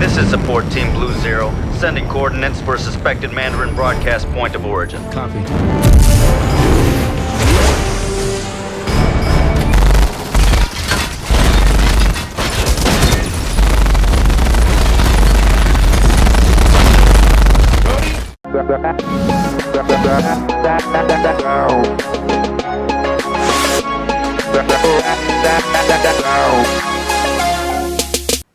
This is support Team Blue Zero, sending coordinates for a suspected Mandarin broadcast point of origin. Copy.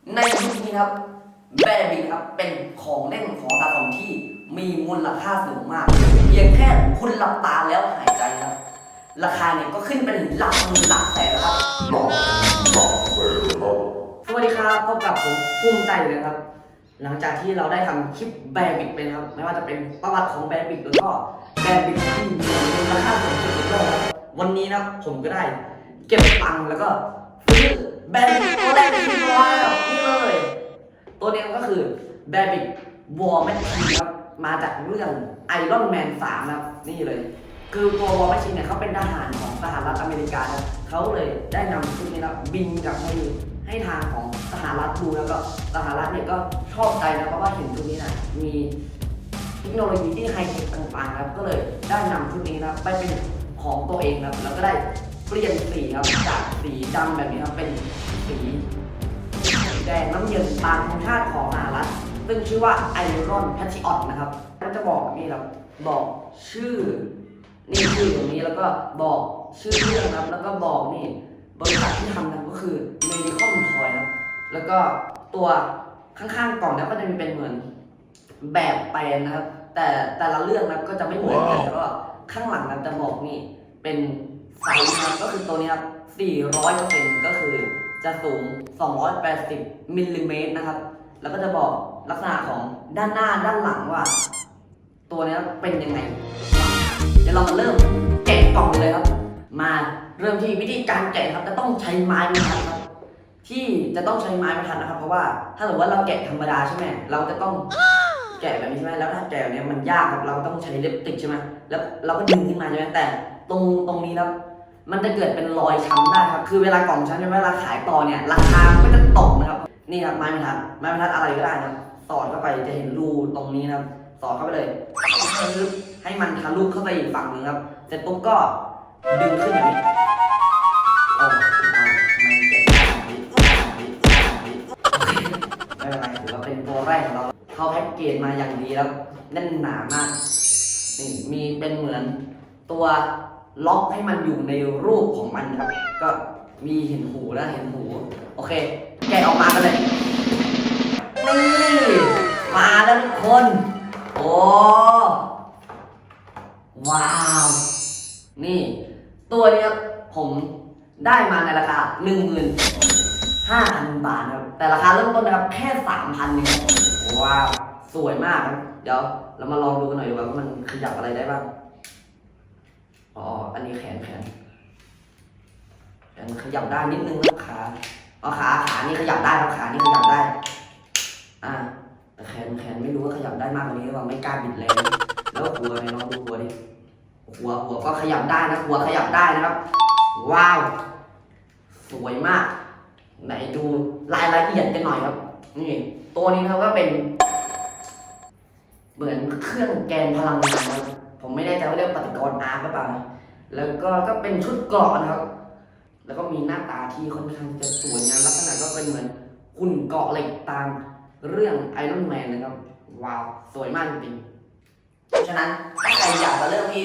Nice meeting up. แบรบิกครับเป็นของเล่นของสะสมที่มีมูลค่าสูงมาก เพียงแค่คุณหลับตาแล้วหายใจครับ ราคาเนี่ยก็ขึ้นเป็นหลักหมื่นหลักแสนแล้วครับสวัสดีครับพบกับผมภูมิใจเลยครับ หลังจากที่เราได้ทำคลิปแบรบิกไปนะครับ ไม่ว่าจะเป็นประวัติของแบรบิกแล้วก็แบรบิกที่มีมูลค่าสูงสุดในโลกครับวันนี้นะครับผมก็ได้ เก็บตังค์แล้วก็ซื้อแบรบิกตัวแรกในชีวิตแล้วนี่เลย ตัวนี้ก็คือแบบิกวอร์แมชชีนครับ มาจากเรื่องไอรอนแมน3นะครับ นี่เลย คือตัววอร์แมชชีนเนี่ยเขาเป็นทหารของสหรัฐอเมริกาครับเขาเลยได้นำชุดนี้นะบินกลับให้ให้ทางของสหรัฐดูแล้วก็สหรัฐเนี่ยก็ชอบใจนะเพราะว่าเห็นชุดนี้นะมีเทคโนโลยีที่ไฮเทคต่างๆครับก็เลยได้นำชุดนี้นะไปเป็นของตัวเองครับแล้วก็ได้เปลี่ยนสีครับจากสีดำแบบนี้ครับเป็นสี แดงน้ำเงินตามธรรมชาติของสหรัฐซึ่งชื่อว่าไอรอนแพทิออตนะครับก็จะบอกนี่ครับบอกชื่อ นี่ชื่อตรงนี้แล้วก็บอกชื่อเรื่องครับ แล้วก็บอกนี่บริษัทที่ทำกันก็คือ Medicom Toy ครับแล้วก็ตัวข้างๆกล่องเนี้ก็จะมีเป็นเหมือนแบบแปลนนะครับ แต่แต่ละเรื่องนะก็จะไม่เหมือนกันแล้วก็ข้างหลังนะจะบอกนี่เป็นไซส์นะครับก็คือตัวนี้ครับ400เซนก็คือ จะสูง 280 มิลลิเมตรนะครับ แล้วก็จะบอกลักษณะของด้านหน้าด้านหลังว่า ตัวนี้เป็นยังไง เดี๋ยวเรามาเริ่มแกะกล่องกันเลยครับ มาเริ่มที่วิธีการแกะครับ จะต้องใช้ไม้บรรทัดครับ ที่จะต้องใช้ไม้บรรทัดนะครับ เพราะว่าถ้าสมมติว่าเราแกะธรรมดาใช่ไหมเราจะต้องแกะแบบนี้ใช่ไหมแล้วถ้าแกะแบบนี้มันยากครับ เราต้องใช้เล็บติกใช่ไหมแล้วเราก็ดึงขึ้นมาใช่ไหมแต่ ตรงตรงนี้ครับ มันจะเกิดเป็นรอยช้ำได้ครับ คือเวลากล่องช้ำใช่ไหมเวลาขายต่อเนี่ย ราคาก็จะตกนะครับ นี่ครับไม้บรรทัดไม้บรรทัดอะไรก็ได้นะครับ สอดเข้าไปจะเห็นรูตรงนี้นะครับ สอดเข้าไปเลยให้มันทะลุเข้าไปอีกฝั่งหนึงครับ เสร็จปุ๊บก็ดึงขึ้นแบบนี้โอ้ตายมันเจ็บไม่เป็นไรถือว่าเป็นตัวแรกของเราเข้าแพ็กเกจมาอย่างดีแล้วแน่นหนามากนี่มีเป็นเหมือนตัว ล็อกให้มันอยู่ในรูปของมันครับ ก็มีเห็นหูแล้วเห็นหู โอเค แกะออกมากันเลย นี่ มาแล้วทุกคน โอ้ ว้าว นี่ ตัวเนี้ยผมได้มาในราคา1 5 0 0 0บาทนะครับ แต่ราคาเริ่มต้นนะครับ แค่ 3,000เองว้าว สวยมากครับ เดี๋ยวเรามาลองดูกันหน่อยดีกว่าว่ามันขยับอะไรได้บ้าง อ๋อ อันนี้แขนแขนแขนขยับได้นิดนึงครับขาอ๋อขาขานี่ขยับได้ครับขานี่ขยับได้ อ่าแต่แขนแขนไม่รู้ว่าขยับได้มากกว่านี้หรือเปล่าไม่กล้าบิดแรงแล้วหัวเนี่ยลองดูหัวดิหัวหัวก็ขยับได้นะหัวขยับได้นะครับ ว้าว สวยมาก ไหนดูรายละเอียดกันหน่อยครับ นี่ ตัวนี้นะครับก็เป็น เหมือนเครื่องแกนพลังงานนะครับ ผมไม่แน่ใจว่าเรียกปฏิกรณ์อาร์ตหรือเปล่านะแล้วก็ก็เป็นชุดเกราะนะครับ แล้วก็มีหน้าตาที่ค่อนข้างจะสวยงามลักษณะก็เป็นเหมือนหุ่นเกราะเหล็กตามเรื่องไอรอนแมนนะครับ ว้าว สวยมากจริงๆเพราะฉะนั้นถ้าใครอยากจะเริ่มที่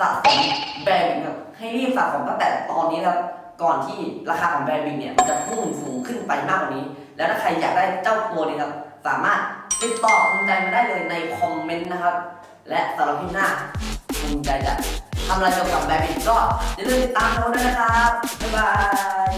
สะสมแบรนด์ครับให้รีบสะสมตั้งแต่ตอนนี้นะครับก่อนที่ราคาของแบรนด์บิงเนี่ยมันจะพุ่งสูงขึ้นไปมากกว่านี้ แล้วถ้าใครอยากได้เจ้าตัวนี้ครับสามารถ ติดต่อคุณใจมาได้เลยในคอมเมนต์นะครับ และสำหรับที่หน้าคุณใจจะทำอะไรเกี่ยวกับแบบอีกก็อย่าลืมติดตามเราด้วยนะครับ บ๊ายบาย